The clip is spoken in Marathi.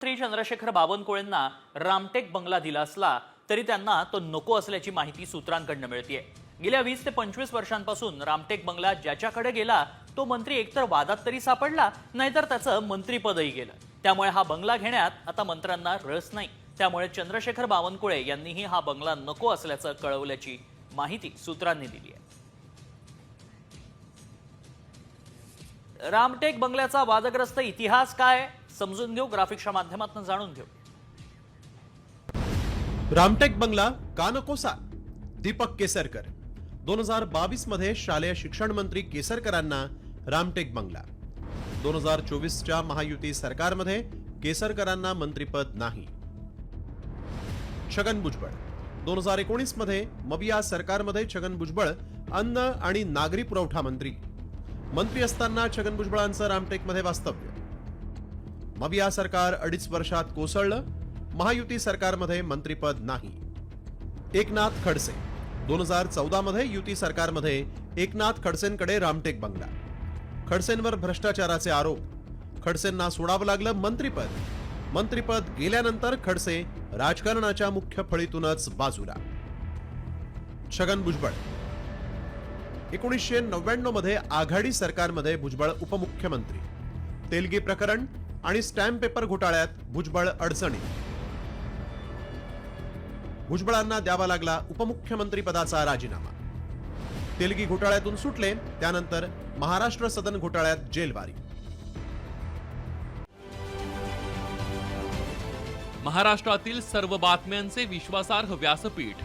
श्री चंद्रशेखर बावनकुळेंना रामटेक बंगला दिला असला तरी त्यांना तो नको असल्याची माहिती सूत्रांकडनं मिळतीये. गेल्या वीस ते पंचवीस वर्षांपासून रामटेक बंगला ज्याच्याकडे गेला तो मंत्री एकतर वादात तरी सापडला नाहीतर त्याचं मंत्रीपदही गेलं. त्यामुळे हा बंगला घेण्यात आता मंत्र्यांना रस नाही. त्यामुळे चंद्रशेखर बावनकुळे यांनीही हा बंगला नको असल्याचं कळवल्याची माहिती सूत्रांनी दिली आहे रामटेक बंगल्याचा वादग्रस्त इतिहास काय? समजून घेऊ ग्राफिक्सच्या माध्यमातून जाणून घेऊ. रामटेक बंगला का नकोसा दीपक केसरकर. दोन हजार बावीसमध्ये शालेय शिक्षण मंत्री केसरकरांना रामटेक बंगला. दोन हजार चोवीसच्या महायुती सरकारमध्ये केसरकरांना मंत्रीपद नाही. छगन भुजबळ. दोन हजार एकोणीसमध्ये मबिया सरकारमध्ये छगन भुजबळ अन्न आणि नागरी पुरवठा मंत्री. मंत्री असताना छगन भुजबळांचं रामटेकमध्ये वास्तव्य. मबिया सरकार अडीच वर्षात कोसळलं? महायुती सरकारमध्ये मंत्रीपद नाही. एकनाथ खडसे. दोन हजार चौदा मध्ये युती सरकारमध्ये एकनाथ खडसेंकडे रामटेक बंगला. खडसेंवर भ्रष्टाचाराचे आरोप. खडसेंना सोडावं लागलं मंत्रीपद. मंत्रीपद गेल्यानंतर खडसे राजकारणाच्या मुख्य फळीतूनच बाजूला. छगन भुजबळ एकोणीसशे नव्याण्णवमध्ये आघाडी सरकारमध्ये भुजबळ उपमुख्यमंत्री. तेलगी प्रकरण आणि स्टॅम्प पेपर घोटाळ्यात भुजबळ अडचणीत भुजबळांना द्यावा लागला उपमुख्यमंत्री पदाचा राजीनामा. तेलगी घोटाळ्यातून सुटले त्यानंतर महाराष्ट्र सदन घोटाळ्यात जेलवारी. महाराष्ट्रातील सर्व बातम्यांचे विश्वासार्ह व्यासपीठ.